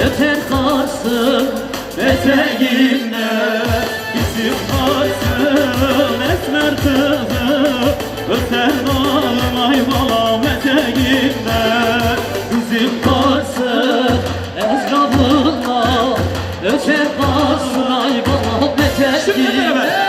Yeter kalsın eteğimde Bizim kalsın esmer kızı Öter olmay balam eteğimde Bizim kalsın ezrabınla Öter kalsın ay balam eteğimde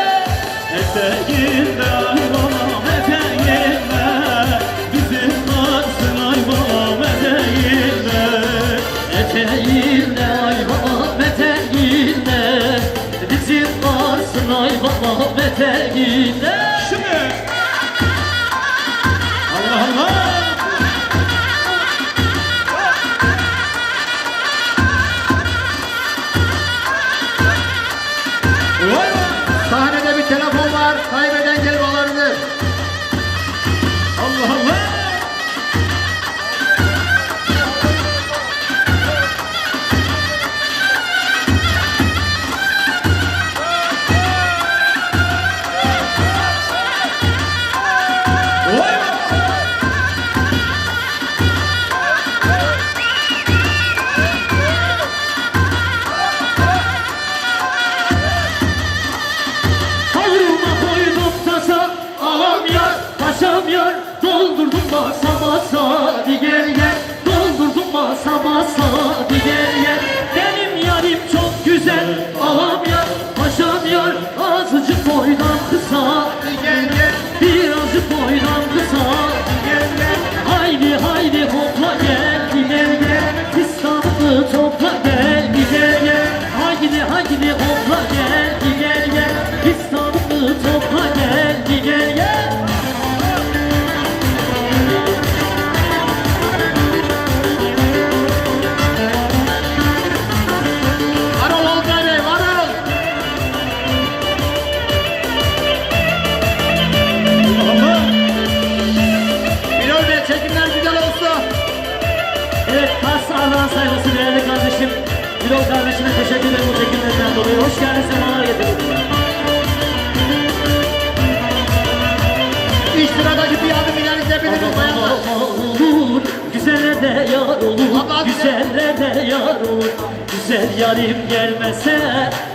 mahşerlerde yar olur. Güzel yarim gelmese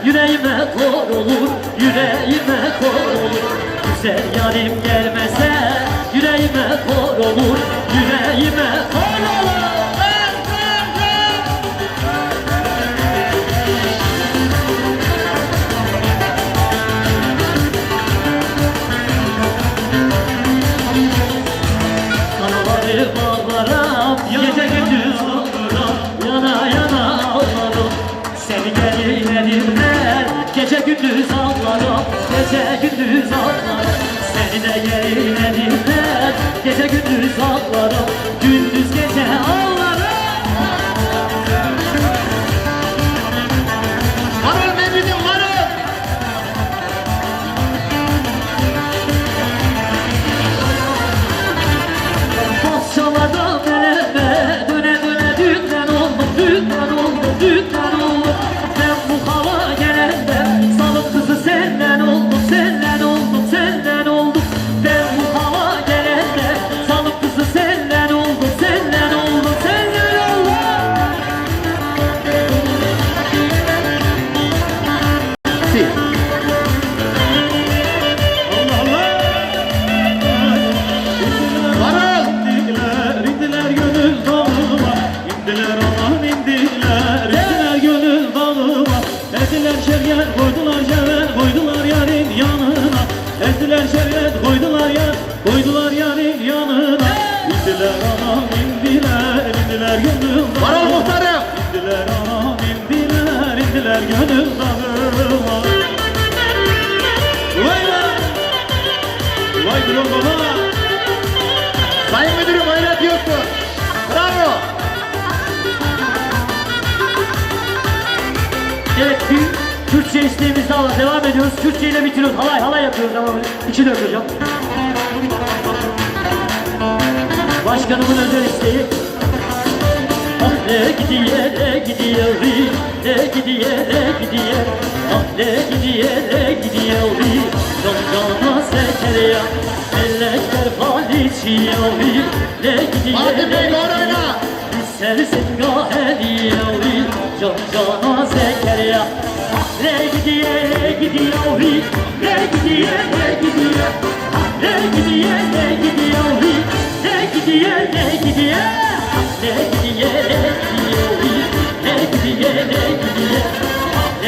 yüreğime kor olur. Yüreğime kor olur. Güzel yarim gelmese yüreğime kor olur. Yüreğime kor olur. Lord. Ulan baba. Sayın müdürüm öyle. Bravo. Evet bir Türkçe isteğimiz daha var. Devam ediyoruz. Türkçe ile bitiriyoruz. Halay halay yapıyoruz ama böyle içi dökeceğim. Başkanımın özel isteği. Ah ne gidiyor ne gidiyor ne gidiyor ne gidiyor Anne gidiyor, gidiyor Damgana seker ya. Melekler haliçi yavi Ne gidiyor, Hadi beyler oyna. Sersin gaheli yavi Can cana seker ya. Ne gidiyor, gidiyor Ne gidiyor, ne gidiyor Ne gidiyor, ne gidiyor. Ne gidiyor, ne gidiyor Ne gidiyor.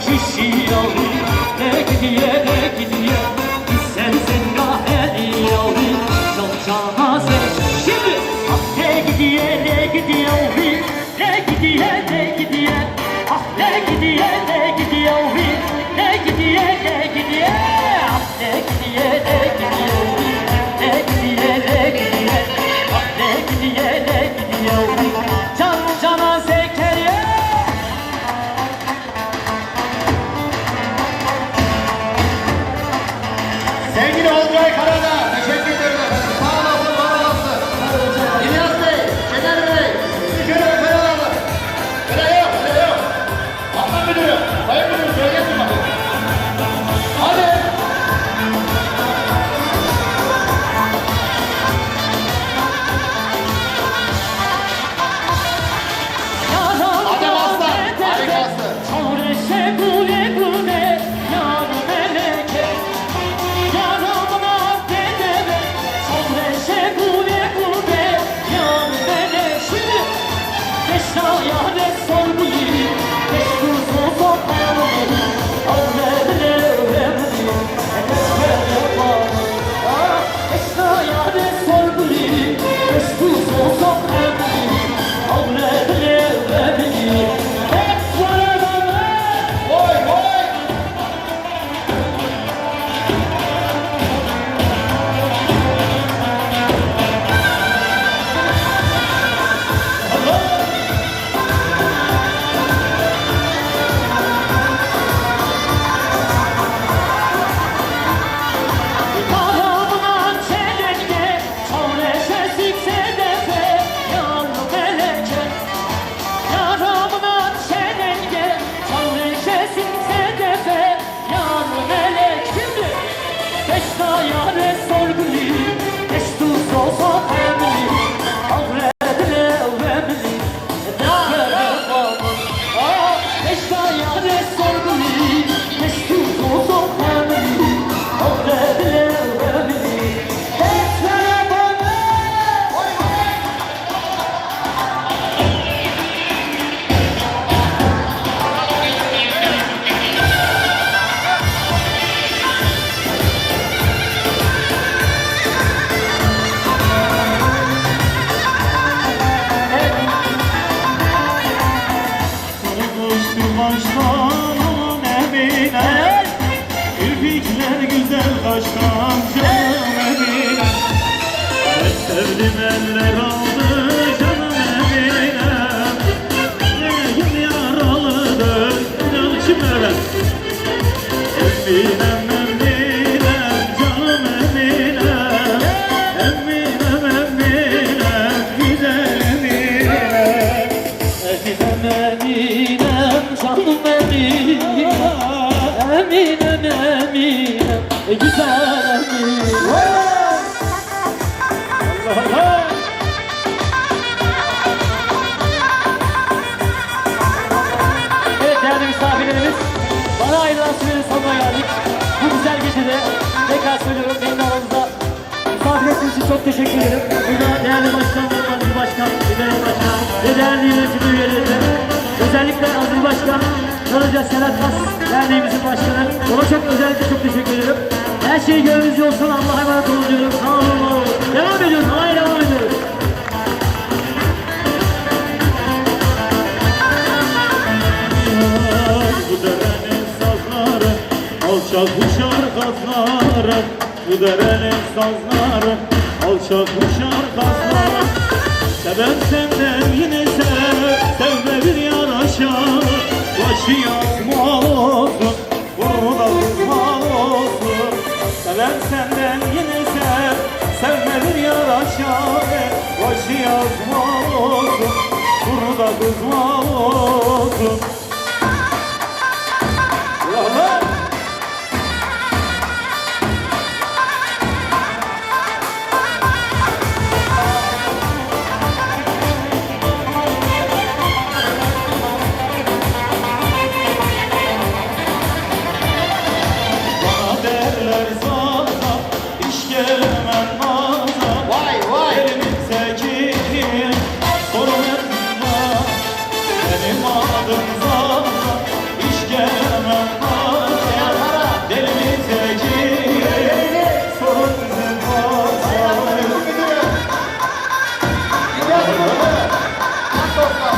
kişi yavi Ne gidiye ne gidiye İstersen gaheri yavi Can cana zekeriye Şimdi Ah ne gidiye ne gidiye yavi Ne gidiye ne gidiye Ah ne gidiye ne gidiye kaştan canım Emine Ben sevdim eller aldı canım Emine Yüreğim yaralıdır İnan şimdi ben Eminem Eminem Eminem Eminem Eminem güzel Allah Allah Evet değerli misafirlerimiz Bana ayrılan sürenin sonuna geldik. Bu güzel gecede tekrar söylüyorum benim aranızda Misafir ettiğiniz için çok teşekkür ederim. Burada değerli başkanlar, Aziz Başkan, İdare Başkan ve değerli yönetim üyeleri özellikle Aziz Başkan, Karaca Serhat Kas Derneğimizin başkanı. Ona çok özellikle çok teşekkür ederim. Her şey gönlünüzce olsun. Allah'a emanet olun diyorum. Sağ olun. Devam ediyoruz. Havaya devam ediyoruz. Bu derenin sazları Alçak uçar kazları Bu derenin sazları Alçak uçar kazları Seven senden yine Başı yazma olsun Burada kızma olsun Seven senden yine sev Sevme bir yar aşağı. Başı yazma olsun Burada kızma olsun so far.